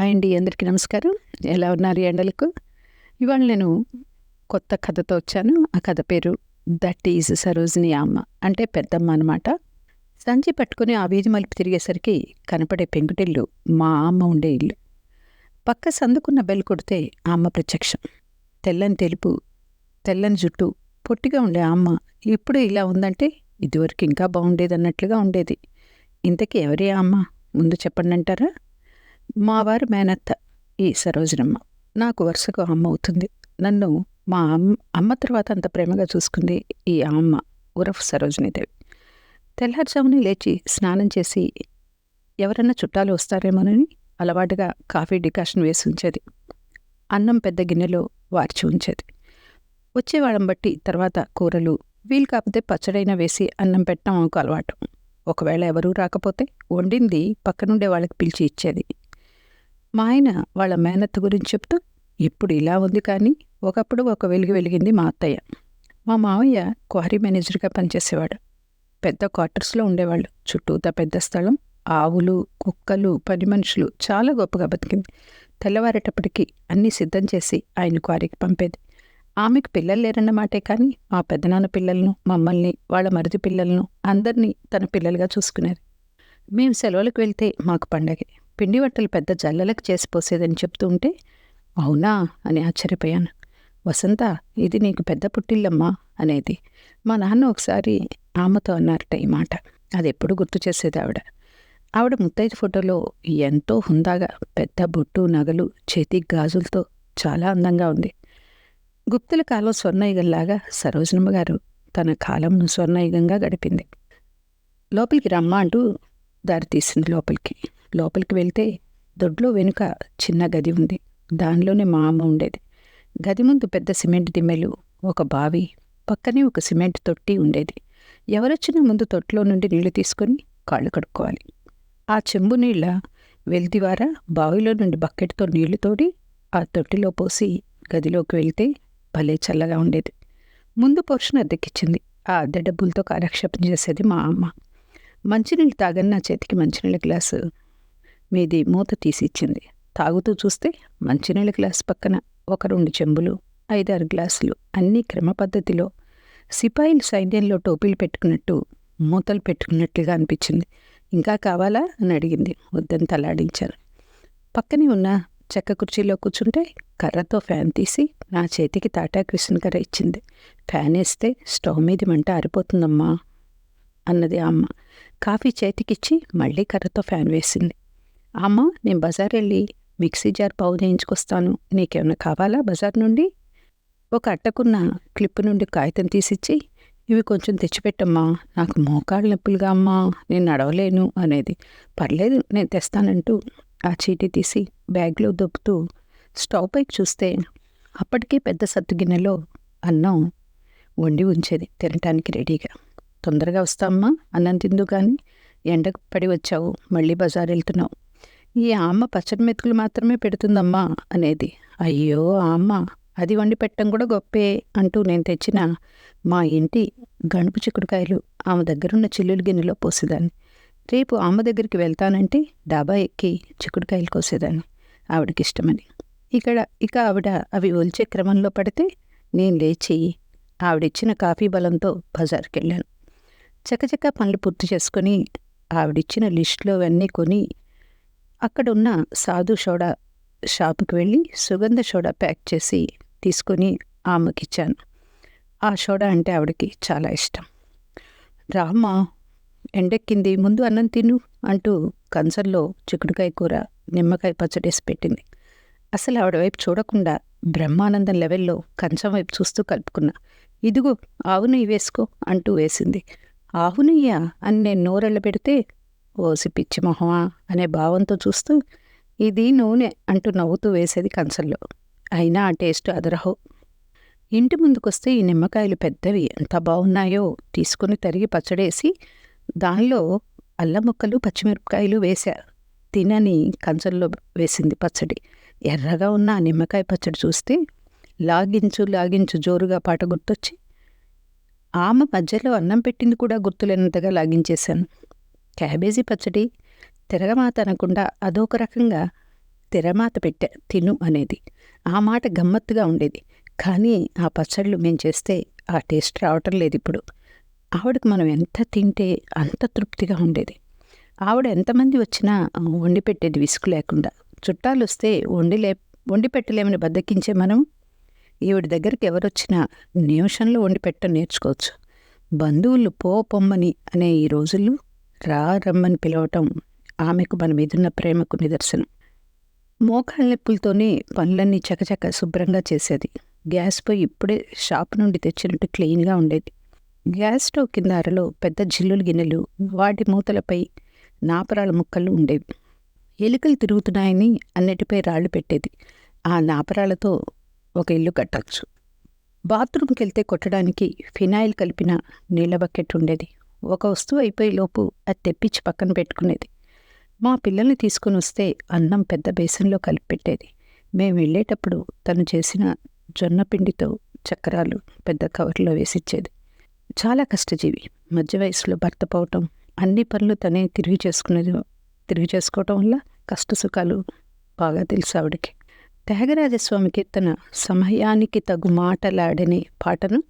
Hi అండి అందరికీ నమస్కారం. ఎలా ఉన్నారు ఎండలకు? ఇవాళ నేను కొత్త కథతో వచ్చాను. ఆ కథ పేరు దట్ ఈజ్ సరోజిని అమ్మ అంటే పెద్దమ్మ అనమాట సంచి పట్టుకుని ఆ వీధి మలుపు తిరిగేసరికి కనపడే పెంకుటిల్లు మా అమ్మ ఉండే ఇల్లు. పక్క సందుకున్న బెల్ కొడితే ఆ అమ్మ ప్రత్యక్షం. తెల్లని తెలుపు తెల్లని జుట్టు పొట్టిగా ఉండే అమ్మ ఇప్పుడు ఇలా ఉందంటే ఇదివరకు ఇంకా బాగుండేది అన్నట్లుగా ఉండేది. ఇంతకీ ఎవరి అమ్మ? ముందు చెప్పండి అంటారా మా వారి మేనత్త ఈ సరోజనమ్మ. నాకు వరుసగా అమ్మ అవుతుంది. నన్ను మా అమ్మ అమ్మ తర్వాత అంత ప్రేమగా చూసుకుంది ఈ అమ్మ ఉరఫ్ సరోజినీదేవి. తెల్లారుజామునే లేచి స్నానం చేసి ఎవరన్నా చుట్టాలు వస్తారేమోనని అలవాటుగా కాఫీ డికాషన్ వేసి ఉంచేది. అన్నం పెద్ద గిన్నెలో వార్చి ఉంచేది. వచ్చేవాళ్ళం బట్టి తర్వాత కూరలు వీలు కాకపోతే పచ్చడైనా వేసి అన్నం పెట్టడం ఒక అలవాటు. ఒకవేళ ఎవరూ రాకపోతే వండింది పక్కనుండే వాళ్ళకి పిలిచి ఇచ్చేది. మా ఆయన వాళ్ళ మేనత్త గురించి చెప్తూ ఇప్పుడు ఇలా ఉంది కానీ ఒకప్పుడు ఒక వెలుగు వెలిగింది మా అత్తయ్య. మా మావయ్య క్వారీ మేనేజర్గా పనిచేసేవాడు. పెద్ద క్వార్టర్స్లో ఉండేవాళ్ళు. చుట్టూతా పెద్ద స్థలం. ఆవులు కుక్కలు పని మనుషులు చాలా గొప్పగా బతికింది. తెల్లవారేటప్పటికి అన్నీ సిద్ధం చేసి ఆయన క్వారీకి పంపేది. ఆమెకు పిల్లలు లేరన్నమాటే కానీ మా పెద్దనాన్న పిల్లలను మమ్మల్ని వాళ్ళ మరిది పిల్లలను అందరినీ తన పిల్లలుగా చూసుకునేది. మేము సెలవులకు వెళ్తే మాకు పండగే. పిండి వంటలు పెద్ద జల్లలకు చేసి పోసేదని చెప్తూ ఉంటే అవునా? అని ఆశ్చర్యపోయాను. వసంత ఇది నీకు పెద్ద పుట్టిల్లమ్మా అనేది మా నాన్న ఒకసారి ఆమెతో అన్నారట ఈ మాట. అది ఎప్పుడు గుర్తు చేసేది ఆవిడ. ఆవిడ ముత్తైదు ఫోటోలో ఎంతో హుందాగా పెద్ద బొట్టు నగలు చేతి గాజులతో చాలా అందంగా ఉంది. గుప్తుల కాలం స్వర్ణయుగంలాగా సరోజనమ్మ గారు తన కాలంను స్వర్ణయుగంగా గడిపింది. లోపలికి రమ్మ అంటూ దారి తీసింది లోపలికి. లోపలికి వెళ్తే దొడ్లో వెనుక చిన్న గది ఉంది. దానిలోనే మా అమ్మ ఉండేది. గది ముందు పెద్ద సిమెంట్ దిమ్మెలు ఒక బావి పక్కనే ఒక సిమెంట్ తొట్టి ఉండేది. ఎవరొచ్చినా ముందు తొట్టిలో నుండి నీళ్ళు తీసుకొని కాళ్ళు కడుక్కోవాలి. ఆ చెంబు నీళ్ళ వెల్దివారా బావిలో నుండి బకెట్తో నీళ్ళు తోడి ఆ తొట్టిలో పోసి గదిలోకి వెళ్తే భలే చల్లగా ఉండేది. ముందు పోర్షన్ అద్దెకిచ్చింది. ఆ అద్దె డబ్బులతో కాలక్షేపం చేసేది మా అమ్మ. మంచినీళ్ళు తాగని నా చేతికి మంచినీళ్ళ గ్లాసు మీది మూత తీసి ఇచ్చింది తాగుతూ చూస్తే మంచినీళ్ళ గ్లాస్ పక్కన ఒక రెండు చెంబులు ఐదారు గ్లాసులు అన్నీ క్రమ పద్ధతిలో సిపాయిలు సైన్యంలో టోపీలు పెట్టుకున్నట్టు మూతలు పెట్టుకున్నట్లుగా అనిపించింది. ఇంకా కావాలా? అని అడిగింది. వద్దని తలాడించాను. పక్కనే ఉన్న చెక్క కుర్చీలో కూర్చుంటే కర్రతో ఫ్యాన్ తీసి నా చేతికి తాటా విసిన కర్ర ఇచ్చింది. ఫ్యాన్ వేస్తే స్టవ్ మీద మంట ఆరిపోతుందమ్మా అన్నది ఆ అమ్మ. కాఫీ చేతికిచ్చి మళ్ళీ కర్రతో ఫ్యాన్ వేసింది. అమ్మ నేను బజార్ వెళ్ళి మిక్సీ జార్ పావు చేయించుకొస్తాను. నీకేమైనా కావాలా బజార్ నుండి? ఒక అట్టకున్న క్లిప్ నుండి కాగితం తీసిచ్చి ఇవి కొంచెం తెచ్చిపెట్టమ్మా. నాకు మోకాళ్ళ నొప్పులుగా అమ్మా. నేను నడవలేను అనేది. పర్లేదు నేను తెస్తానంటూ ఆ చీటీ తీసి బ్యాగ్లో దొబ్బుతూ స్టవ్ పైకి చూస్తే అప్పటికే పెద్ద సత్తు గిన్నెలో అన్నం వండి ఉంచేది తినటానికి రెడీగా. తొందరగా వస్తామ్మా. అన్నం తిందు కానీ ఎండకు పడి వచ్చావు. మళ్ళీ బజార్ వెళ్తున్నావు ఈ అమ్మ పచ్చడి మెతుకులు మాత్రమే పెడుతుందమ్మా అనేది. అయ్యో ఆమ్మ అమ్మ అది వండి పెట్టడం కూడా గొప్పే అంటూ నేను తెచ్చిన మా ఇంటి గణుపు చిక్కుడుకాయలు ఆమె దగ్గరున్న చిల్లులు గిన్నెలో పోసేదాన్ని. రేపు ఆమె దగ్గరికి వెళ్తానంటే డాబా ఎక్కి చిక్కుడుకాయలు కోసేదాన్ని. ఆవిడకి ఇష్టమని. ఇక్కడ ఇక ఆవిడ అవి ఒలిచే క్రమంలో పడితే నేను లేచి ఆవిడిచ్చిన కాఫీ బలంతో బజార్కి వెళ్ళాను చకచక పనులు పూర్తి చేసుకొని ఆవిడిచ్చిన లిస్టులో అవన్నీ కొని అక్కడున్న సాధు సోడా షాపుకి వెళ్ళి సుగంధ సోడా ప్యాక్ చేసి తీసుకొని ఆమెకిచ్చాను. ఆ సోడా అంటే ఆవిడకి చాలా ఇష్టం. రామ్మ ఎండెక్కింది ముందు అన్నం తిను అంటూ కంచంలో చిక్కుడుకాయ కూర నిమ్మకాయ పచ్చడేసి పెట్టింది. అసలు ఆవిడ వైపు చూడకుండా బ్రహ్మానందం లెవెల్లో కంచం వైపు చూస్తూ కలుపుకున్నా. ఇదిగో ఆవు నెయ్యి వేసుకో అంటూ వేసింది. ఆవు నెయ్య అని నేను నోరెళ్ళ పెడితే ఓసి పిచ్చి మొహమా అనే భావంతో చూస్తూ ఇది నూనె అంటూ నవ్వుతూ వేసేది కంచంలో. అయినా ఆ టేస్ట్ అదరహో. ఇంటి ముందుకొస్తే ఈ నిమ్మకాయలు పెద్దవి. ఎంత బాగున్నాయో తీసుకుని తరిగి పచ్చడేసి దానిలో అల్లం ముక్కలు పచ్చిమిరపకాయలు వేశా. తినని కంచంలో వేసింది పచ్చడి. ఎర్రగా ఉన్న ఆ నిమ్మకాయ పచ్చడి చూస్తే లాగించు లాగించు జోరుగా పాట గుర్తొచ్చి ఆమె మధ్యలో అన్నం పెట్టింది కూడా గుర్తులేనంతగా లాగించేశాను. క్యాబేజీ పచ్చడి తిరగమాత అనకుండా అదొక రకంగా తెరమాత పెట్టా తిను అనేది. ఆ మాట గమ్మత్తుగా ఉండేది. కానీ ఆ పచ్చళ్ళు మేము చేస్తే ఆ టేస్ట్ రావటం లేదు ఇప్పుడు. ఆవిడకి మనం ఎంత తింటే అంత తృప్తిగా ఉండేది. ఆవిడ ఎంతమంది వచ్చినా వండి పెట్టేది విసుగు లేకుండా. చుట్టాలు వస్తే వండిలే వండి పెట్టలేమని బద్దకించే మనం? ఈవిడ దగ్గరికి ఎవరొచ్చినా నిమిషంలో వండి పెట్ట నేర్చుకోవచ్చు. బంధువులు పో పొమ్మని అనే ఈ రోజుల్లో రా రమ్మని పిలవటం ఆమెకు మన మీదున్న ప్రేమకు నిదర్శనం. మోకాళ్ళ నొప్పులతోనే పనులన్నీ చకచక శుభ్రంగా చేసేది. గ్యాస్ పొయ్యి ఇప్పుడే షాప్ నుండి తెచ్చినట్టు క్లీన్గా ఉండేది. గ్యాస్ స్టవ్ కింద అరలో పెద్ద జిల్లులు గిన్నెలు వాటి మూతలపై నాపరాల ముక్కలు ఉండేవి. ఎలుకలు తిరుగుతున్నాయని అన్నిటిపై రాళ్ళు పెట్టేది. ఆ నాపరాలతో ఒక ఇల్లు కట్టచ్చు. బాత్రూమ్కి వెళ్తే కొట్టడానికి ఫినాయిల్ కలిపిన నీళ్ళ బకెట్ ఉండేది. ఒక వస్తువు అయిపోయే లోపు అది తెప్పించి పక్కన పెట్టుకునేది. మా పిల్లల్ని తీసుకుని వస్తే అన్నం పెద్ద బేసన్లో కలిపి పెట్టేది. మేము వెళ్ళేటప్పుడు తను చేసిన జొన్న పిండితో చక్రాలు పెద్ద కవర్లో వేసిచ్చేది చాలా కష్టజీవి. మధ్య వయసులో భర్త పోవటం అన్ని పనులు తనే తిరిగి చేసుకునేది తిరిగి చేసుకోవటం వల్ల కష్ట సుఖాలు బాగా తెలుసు ఆవిడకి. త్యాగరాజస్వామి కీర్తన సమయానికి తగు మాటలాడని పాటను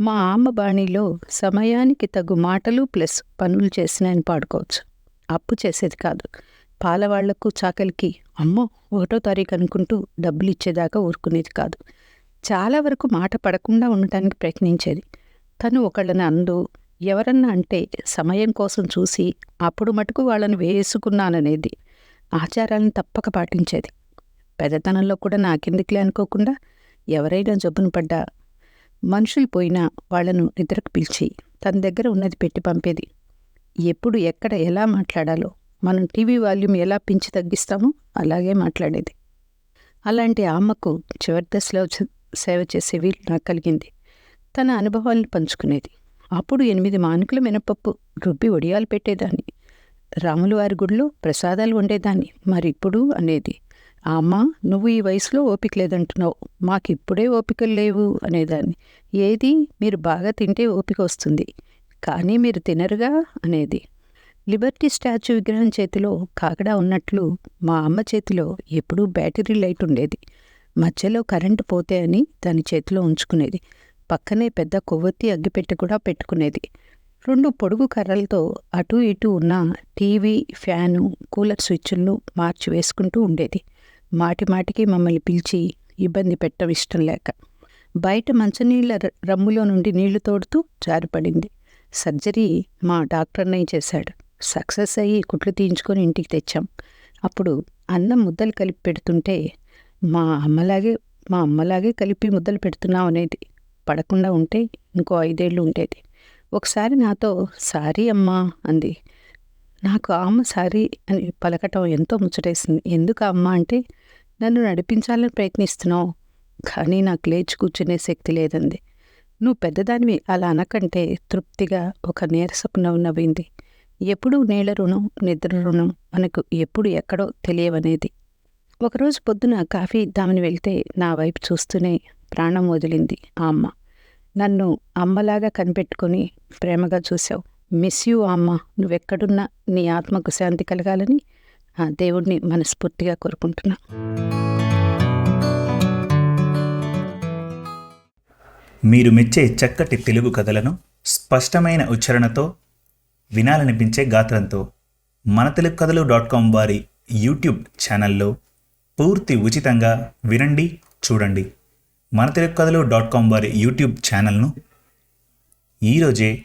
మా ఆమ్మ బాణీలో సమయానికి తగు మాటలు ప్లస్ పనులు చేసినాయని పాడుకోవచ్చు. అప్పు చేసేది కాదు. పాలవాళ్ళకు చాకలికి అమ్మో ఒకటో తారీఖు అనుకుంటూ డబ్బులు ఇచ్చేదాకా ఊరుకునేది కాదు. చాలా వరకు మాట పడకుండా ఉండటానికి ప్రయత్నించేది. తను ఒకళ్ళని అందు ఎవరన్నా అంటే సమయం కోసం చూసి అప్పుడు మటుకు వాళ్ళని వేసుకున్నాననేది ఆచారాలను తప్పక పాటించేది. పెద్దతనంలో కూడా నాకెందుకులే అనుకోకుండా ఎవరైనా జబ్బున పడ్డా మనుషులు పోయినా వాళ్ళను నిద్రకు పిలిచి తన దగ్గర ఉన్నది పెట్టి పంపేది. ఎప్పుడు ఎక్కడ ఎలా మాట్లాడాలో మనం టీవీ వాల్యూమ్ ఎలా పెంచి తగ్గిస్తామో అలాగే మాట్లాడేది. అలాంటి అమ్మకు చివరి దశలో సేవ చేసే వీలు నాకు కలిగింది. తన అనుభవాలను పంచుకునేది. అప్పుడు ఎనిమిది మానుకుల మినపప్పు రుబ్బి ఒడియాలు పెట్టేదాన్ని. రాములవారి గుడిలో ప్రసాదాలు వండేదాన్ని. మరిప్పుడు అనేది. అమ్మ నువ్వు ఈ వయసులో ఓపిక లేదంటున్నావు. మాకిప్పుడే ఓపికలు లేవు అనేదాన్ని. ఏది? మీరు బాగా తింటే ఓపిక వస్తుంది. కానీ మీరు తినరుగా? అనేది. లిబర్టీ స్టాచ్యూ విగ్రహం చేతిలో కాకడా ఉన్నట్లు మా అమ్మ చేతిలో ఎప్పుడూ బ్యాటరీ లైట్ ఉండేది. మధ్యలో కరెంటు పోతే అని దాని చేతిలో ఉంచుకునేది. పక్కనే పెద్ద కొవ్వొత్తి అగ్గిపెట్టె కూడా పెట్టుకునేది. రెండు పొడుగు కర్రలతో అటు ఇటు ఉన్న టీవీ ఫ్యాను కూలర్ స్విచ్లను మార్చి వేసుకుంటూ ఉండేది. మాటి మాటికి మమ్మల్ని పిలిచి ఇబ్బంది పెట్టడం ఇష్టం లేక బయట మంచినీళ్ళ రమ్ములో నుండి నీళ్ళు తోడుతూ జారిపడింది. సర్జరీ మా డాక్టర్ అన్నయ్య చేశాడు. సక్సెస్ అయ్యి కుట్లు తీయించుకొని ఇంటికి తెచ్చాం. అప్పుడు అన్నం ముద్దలు కలిపి పెడుతుంటే మా అమ్మలాగే మా అమ్మలాగే కలిపి ముద్దలు పెడుతున్నాం అనేది పడకుండా ఉంటే ఇంకో ఐదేళ్ళు ఉండేది. ఒకసారి నాతో సారీ అమ్మా అంది. నాకు ఆ అమ్మ సారీ అని పలకటం ఎంతో ముచ్చటేసింది. ఎందుకు అమ్మ అంటే నన్ను నడిపించాలని ప్రయత్నిస్తున్నావు కానీ నాకు లేచి కూర్చునే శక్తి లేదంది. నువ్వు పెద్దదానివి అలా అనకంటే తృప్తిగా ఒక నీరసపు నవ్వు నవ్వింది. ఎప్పుడూ నీళ్ళ రుణం నిద్ర రుణం మనకు ఎప్పుడు ఎక్కడో తెలియవనేది. ఒకరోజు పొద్దున కాఫీ ఇద్దామని వెళ్తే నా వైపు చూస్తూనే ప్రాణం వదిలింది ఆ అమ్మ. నన్ను అమ్మలాగా కనిపెట్టుకొని ప్రేమగా చూశావు. మిస్ యూ అమ్మ. నువ్వెక్కడున్నా నీ ఆత్మకు శాంతి కలగాలని ఆ దేవుణ్ణి మనస్ఫూర్తిగా కోరుకుంటున్నా. మీరు మెచ్చే చక్కటి తెలుగు కథలను స్పష్టమైన ఉచ్చారణతో వినాలనిపించే గాత్రంతో మన తెలుగు కథలు డాట్ కామ్ వారి యూట్యూబ్ ఛానల్లో పూర్తి ఉచితంగా వినండి చూడండి. మన తెలుగు కథలు డాట్ కామ్ వారి యూట్యూబ్ ఛానల్ను ఈరోజే